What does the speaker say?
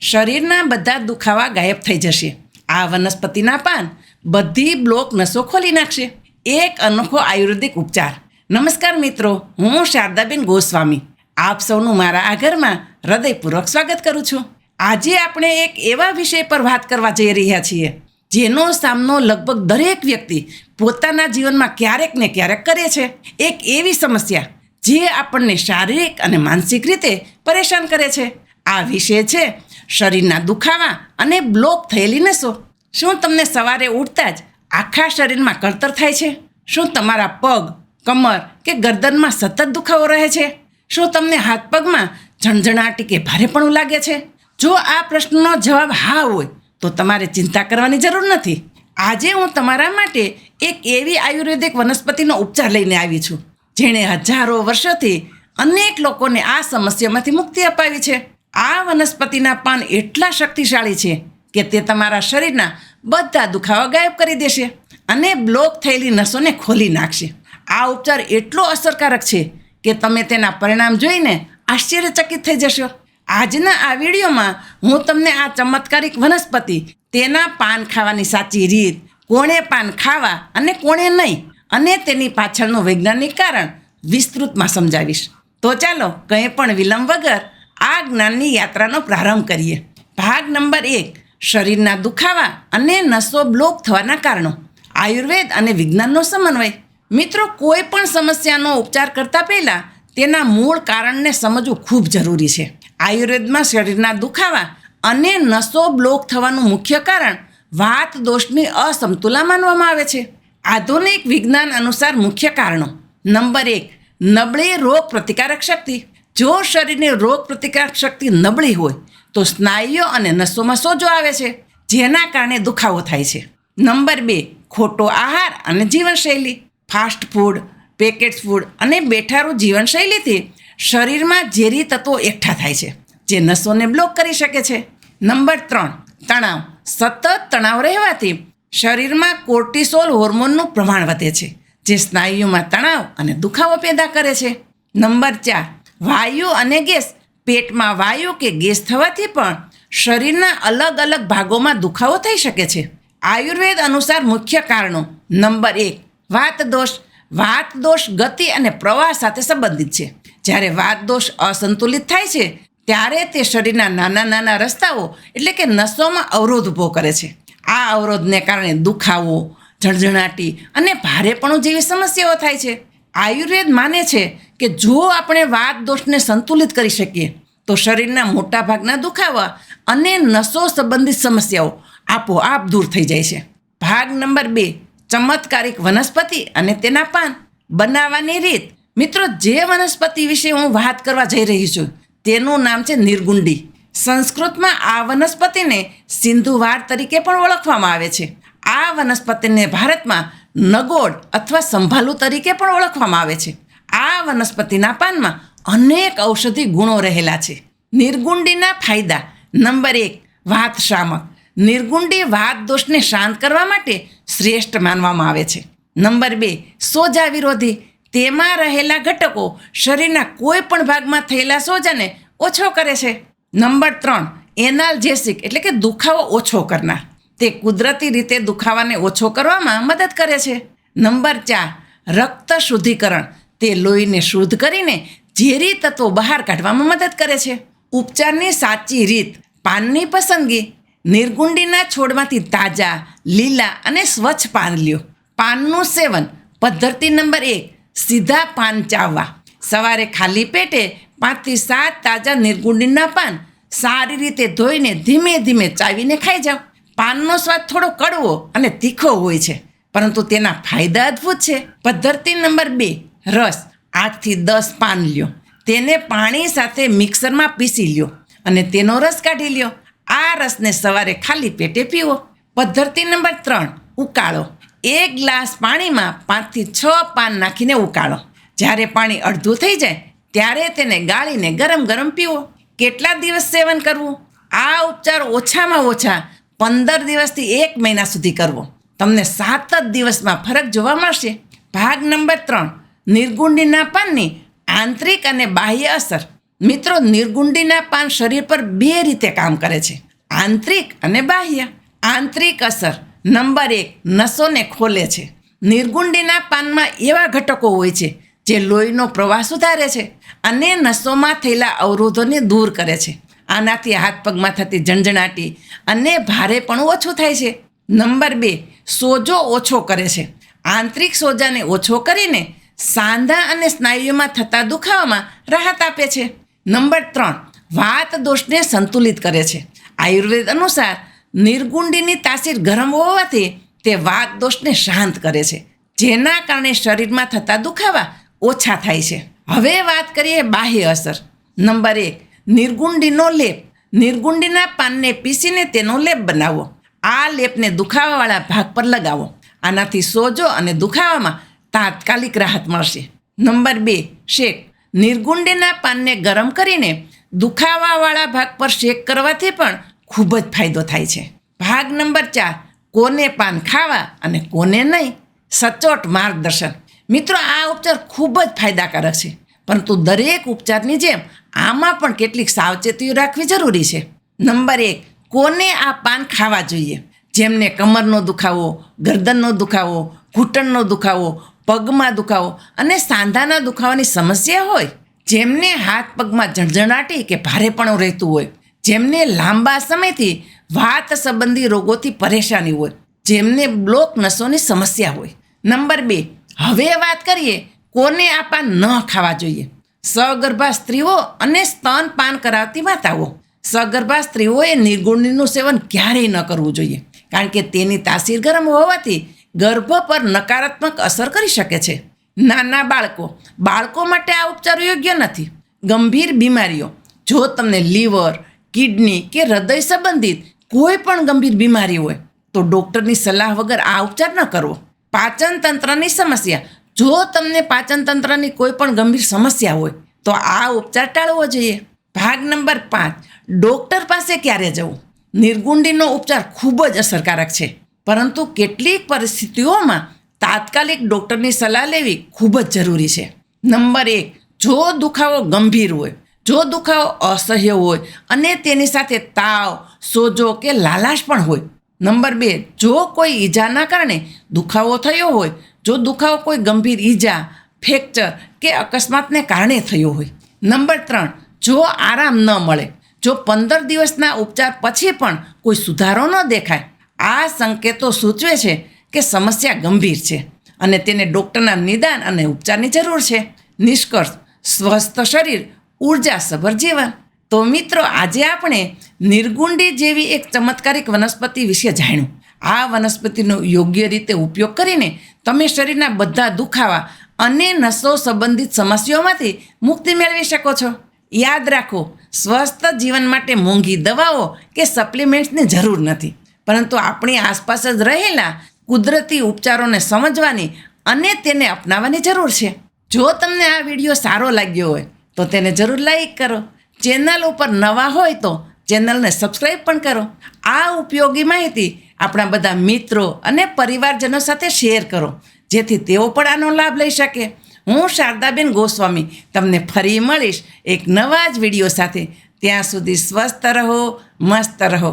શરીરના બધા દુખાવા ગાયબ થઈ જશે. આ વનસ્પતિના પાન બધી બ્લોક નસો ખોલી નાખશે. એક અનોખો આયુર્વેદિક ઉપચાર. નમસ્કાર મિત્રો, હું શારદાબેન ગોસ્વામી. આપ સૌનું મારા આ ઘરમાં હૃદયપૂર્વક સ્વાગત કરું છું. આજે આપણે એક એવા વિષય પર વાત કરવા જઈ રહ્યા છીએ, જેનો સામનો લગભગ દરેક વ્યક્તિ પોતાના જીવનમાં ક્યારેક ને ક્યારેક કરે છે. એક એવી સમસ્યા જે આપણને શારીરિક અને માનસિક રીતે પરેશાન કરે છે. આ વિષય છે શરીરના દુખાવા અને બ્લોક થયેલી નસો. શું તમને સવારે ઉઠતા જ આખા શરીરમાં કળતર થાય છે? શું તમારા પગ, કમર કે ગરદનમાં સતત દુખાવો રહે છે? શું તમને હાથ પગમાં ઝણઝણાટી કે ભારેપણું લાગે છે? જો આ પ્રશ્નનો જવાબ હા હોય, તો તમારે ચિંતા કરવાની જરૂર નથી. આજે હું તમારા માટે એક એવી આયુર્વેદિક વનસ્પતિનો ઉપચાર લઈને આવી છું, જેણે હજારો વર્ષોથી અનેક લોકોને આ સમસ્યામાંથી મુક્તિ અપાવી છે. આ વનસ્પતિના પાન એટલા શક્તિશાળી છે કે તે તમારા શરીરના બધા દુખાવા ગાયબ કરી દેશે અને બ્લોક થયેલી નસોને ખોલી નાખશે. આ ઉપચાર એટલો અસરકારક છે કે તમે તેના પરિણામ જોઈને આશ્ચર્યચકિત થઈ જશો. આજના આ વિડીયોમાં હું તમને આ ચમત્કારિક વનસ્પતિ, તેના પાન ખાવાની સાચી રીત, કોણે પાન ખાવા અને કોણે નહીં, અને તેની પાછળનું વૈજ્ઞાનિક કારણ વિસ્તૃતમાં સમજાવીશ. તો ચાલો કંઈ પણ વિલંબ વગર આ જ્ઞાનની યાત્રાનો પ્રારંભ કરીએ. ભાગ નંબર એક, શરીરના દુખાવા અને નસો બ્લોક થવાના કારણો. આયુર્વેદ અને વિજ્ઞાનનો સમન્વય. મિત્રો, કોઈ પણ સમસ્યાનો ઉપચાર કરતા પહેલાં તેના મૂળ કારણને સમજવું ખૂબ જરૂરી છે. આયુર્વેદમાં શરીરના દુખાવા અને નસો બ્લોક થવાનું મુખ્ય કારણ વાત દોષની અસમતુલા માનવામાં આવે છે. આધુનિક વિજ્ઞાન અનુસાર મુખ્ય કારણો. નંબર એક, નબળી રોગ પ્રતિકારક શક્તિ. જો શરીરની રોગ પ્રતિકારક શક્તિ નબળી હોય, તો સ્નાયુઓ અને નસોમાં સોજો આવે છે, જેના કારણે દુખાવો થાય છે. નંબર બે, ખોટો આહાર અને જીવનશૈલી. ફાસ્ટ ફૂડ પેકેટ ફૂડ અને બેઠારું જીવનશૈલીથી શરીરમાં ઝેરી તત્વો એકઠા થાય છે, જે નસોને બ્લોક કરી શકે છે. નંબર ત્રણ, તણાવ. સતત તણાવ રહેવાથી શરીરમાં કોર્ટિસોલ હોર્મોનનું પ્રમાણ વધે છે, જે સ્નાયુમાં તણાવ અને દુખાવો પેદા કરે છે. નંબર ચાર વાયુ અને ગેસ. પેટમાં વાયુ કે ગેસ થવાથી પણ શરીરના અલગ અલગ ભાગોમાં દુખાવો થઈ શકે છે. આયુર્વેદ અનુસાર મુખ્ય કારણો નંબર એક, વાત દોષ. વાત દોષ ગતિ અને પ્રવાહ સાથે સંબંધિત છે. જ્યારે વાત દોષ અસંતુલિત થાય છે, ત્યારે તે શરીરના નાના નાના રસ્તાઓ એટલે કે નસોમાં અવરોધ ઊભો કરે છે. આ અવરોધને કારણે દુખાવો ઝણઝણાટી અને ભારેપણું જેવી સમસ્યાઓ થાય છે. આયુર્વેદ માને છે કે જો આપણે વાત દોષને સંતુલિત કરી શકીએ, તો શરીરના મોટાભાગના દુખાવા અને નસો સંબંધિત સમસ્યાઓ આપોઆપ દૂર થઈ જાય છે. ભાગ નંબર બે, ચમત્કારિક વનસ્પતિ અને તેના પાન. બનાવવાની રીત. મિત્રો, જે વનસ્પતિ વિશે હું વાત કરવા જઈ રહી છું, તેનું નામ છે નિર્ગુંડી. સંસ્કૃતમાં આ વનસ્પતિને સિંધુવાર તરીકે પણ ઓળખવામાં આવે છે. આ વનસ્પતિને ભારતમાં નગોડ અથવા સંભાલુ તરીકે પણ ઓળખવામાં આવે છે. આ વનસ્પતિના પાનમાં અનેક ઔષધિ ગુણો રહેલા છે. નિર્ગુંડીના ફાયદા. નંબર એક, વાત શામક. નિર્ગુંડી વાત દોષને શાંત કરવા માટે શ્રેષ્ઠ માનવામાં આવે છે. નંબર બે, સોજા વિરોધી. તેમાં રહેલા ઘટકો શરીરના કોઈ પણ ભાગમાં થયેલા સોજાને ઓછો કરે છે. નંબર ત્રણ, એનાલ્જેસિક, એટલે કે દુખાવો ઓછો કરનાર. તે કુદરતી રીતે દુખાવાને ઓછો કરવામાં મદદ કરે છે. નંબર ચાર, રક્ત શુદ્ધિકરણ. તે લોહીને શુદ્ધ કરીને ઝેરી તત્વો બહાર કાઢવામાં મદદ કરે છે. ઉપચારની સાચી રીત પાનની પસંદગી, નિર્ગુંડીના છોડમાંથી તાજા, લીલા અને સ્વચ્છ પાન લ્યો. પાનનું સેવન પદ્ધતિ નંબર એક, સીધા પાન ચાવવા. સવારે ખાલી પેટે પાંચથી સાત તાજા નિર્ગુંડીના પાન સારી રીતે ધોઈને ધીમે ધીમે ચાવીને ખાઈ જાઓ. પાનનો સ્વાદ થોડો કડવો અને તીખો હોય છે, પરંતુ તેના ફાયદા અદ્ભુત છે. પદ્ધતિ નંબર બે રસ આઠથી દસ પાન લ્યો. તેને પાણી સાથે મિક્સરમાં પીસી લ્યો અને તેનો રસ કાઢી લ્યો. આ રસને સવારે ખાલી પેટે પીવો. પદ્ધતિ નંબર ત્રણ, ઉકાળો. એક ગ્લાસ પાણીમાં પાંચથી છ પાન નાખીને ઉકાળો. જ્યારે પાણી અડધું થઈ જાય, ત્યારે તેને ગાળીને ગરમ ગરમ પીવો. કેટલા દિવસ સેવન કરવું? આ ઉપચાર ઓછામાં ઓછા પંદર દિવસથી એક મહિના સુધી કરવો. તમને સાત જ દિવસમાં ફરક જોવા મળશે. ભાગ નંબર ત્રણ નિર્ગુંડીના પાનની આંતરિક અને બાહ્ય અસર. મિત્રો, નિર્ગુંડીના પાન શરીર પર બે રીતે કામ કરે છે. આંતરિક અને બાહ્ય. આંતરિક અસર નંબર એક નસોને ખોલે છે. નિર્ગુંડીના પાનમાં એવા ઘટકો હોય છે જે લોહીનો પ્રવાહ સુધારે છે અને નસોમાં થયેલા અવરોધોને દૂર કરે છે. આનાથી હાથ પગમાં થતી ઝંઝણાટી અને ભારે પણ ઓછું થાય છે. નંબર બે, સોજો ઓછો કરે છે. આંતરિક સોજાને ઓછો કરીને સાંધા અને સ્નાયુઓમાં થતા દુખાવામાં રાહત આપે છે. નંબર ત્રણ, વાત દોષને સંતુલિત કરે છે. આયુર્વેદ અનુસાર નિર્ગુંડીની તાસીર ગરમ હોવાથી તે વાત દોષને શાંત કરે છે. જેના કારણે શરીરમાં થતા દુખાવા ઓછા થાય છે. હવે વાત કરીએ બાહ્ય અસર. નંબર એક, નિર્ગુંડીનો લેપ. નિર્ગુંડીના પાનને પીસીને તેનો લેપ બનાવો. આ લેપને દુખાવાવાળા ભાગ પર લગાવો. આનાથી સોજો અને દુખાવામાં તાત્કાલિક રાહત મળશે. નંબર બે, શેક. નિર્ગુંડેના પાનને ગરમ કરીને દુખાવાવાળા ભાગ પર શેક કરવાથી પણ ખૂબ જ ફાયદો થાય છે. ભાગ નંબર ચાર, કોને પાન ખાવા અને કોને નહીં? સચોટ માર્ગદર્શન. મિત્રો, આ ઉપચાર ખૂબ જ ફાયદાકારક છે. પરંતુ દરેક ઉપચારની જેમ આમાં પણ કેટલીક સાવચેતીઓ રાખવી જરૂરી છે. નંબર એક, કોને આ પાન ખાવા જોઈએ? જેમને કમરનો દુખાવો, ગરદનનો દુખાવો, ઘૂંટણનો દુખાવો પગમાં દુખાવો અને સાંધાના દુખાવાની સમસ્યા હોય, જેમને હાથ પગમાં ઝણઝણાટી કે ભારેપણું રહેતું હોય, જેમને લાંબા સમયથી વાત સંબંધી રોગોથી પરેશાની હોય, જેમને બ્લોક નસોની સમસ્યા હોય. નંબર બે, હવે વાત કરીએ કોને આ પાન ન ખાવા જોઈએ. સગર્ભા સ્ત્રીઓ અને સ્તનપાન કરાવતી માતાઓ. સગર્ભા સ્ત્રીઓએ નિર્ગુણીનું સેવન ક્યારેય ન કરવું જોઈએ, કારણ કે તેની તાસીર ગરમ હોવાથી ગર્ભ પર નકારાત્મક અસર કરી શકે છે. નાના બાળકો બાળકો માટે આ ઉપચાર યોગ્ય નથી. ગંભીર બીમારીઓ, જો તમને લીવર, કિડની કે હૃદય સંબંધિત કોઈ પણ ગંભીર બીમારી હોય, તો ડૉક્ટરની સલાહ વગર આ ઉપચાર ન કરવો. પાચન તંત્રની સમસ્યા, જો તમને પાચન તંત્રની કોઈ પણ ગંભીર સમસ્યા હોય, તો આ ઉપચાર ટાળવો જોઈએ. ભાગ નંબર પાંચ, ડૉક્ટર પાસે ક્યારે જવું? નિર્ગુંડીનો ઉપચાર ખૂબ જ અસરકારક છે. પરંતુ કેટલીક પરિસ્થિતિઓમાં તાત્કાલિક ડૉક્ટરની સલાહ લેવી ખૂબ જ જરૂરી છે. નંબર એક, જો દુખાવો ગંભીર હોય, જો દુખાવો અસહ્ય હોય અને તેની સાથે તાવ, સોજો કે લાલાશ પણ હોય. નંબર બે, જો કોઈ ઈજાના કારણે દુખાવો થયો હોય, જો દુખાવો કોઈ ગંભીર ઈજા, ફ્રેક્ચર કે અકસ્માતને કારણે થયો હોય. નંબર ત્રણ, જો આરામ ન મળે, જો પંદર દિવસના ઉપચાર પછી પણ કોઈ સુધારો ન દેખાય આ સંકેતો સૂચવે છે કે સમસ્યા ગંભીર છે અને તેને ડૉક્ટરના નિદાન અને ઉપચારની જરૂર છે. નિષ્કર્ષ, સ્વસ્થ શરીર ઉર્જાસભર જીવન. તો મિત્રો, આજે આપણે નિર્ગુંડી જેવી એક ચમત્કારિક વનસ્પતિ વિશે જાણ્યું. આ વનસ્પતિનો યોગ્ય રીતે ઉપયોગ કરીને તમે શરીરના બધા દુખાવા અને નસો સંબંધિત સમસ્યાઓમાંથી મુક્તિ મેળવી શકો છો. યાદ રાખો, સ્વસ્થ જીવન માટે મોંઘી દવાઓ કે સપ્લિમેન્ટ્સની જરૂર નથી. પરંતુ આપણી આસપાસ જ રહેલા કુદરતી ઉપચારોને સમજવાની અને તેને અપનાવવાની જરૂર છે. જો તમને આ વીડિયો સારો લાગ્યો હોય, તો તેને જરૂર લાઈક કરો. ચેનલ ઉપર નવા હોય તો ચેનલને સબસ્ક્રાઈબ પણ કરો. આ ઉપયોગી માહિતી આપણા બધા મિત્રો અને પરિવારજનો સાથે શેર કરો, જેથી તેઓ પણ આનો લાભ લઈ શકે. હું શારદાબેન ગોસ્વામી તમને ફરી મળીશ એક નવા જ વીડિયો સાથે. ત્યાં સુધી સ્વસ્થ રહો, મસ્ત રહો.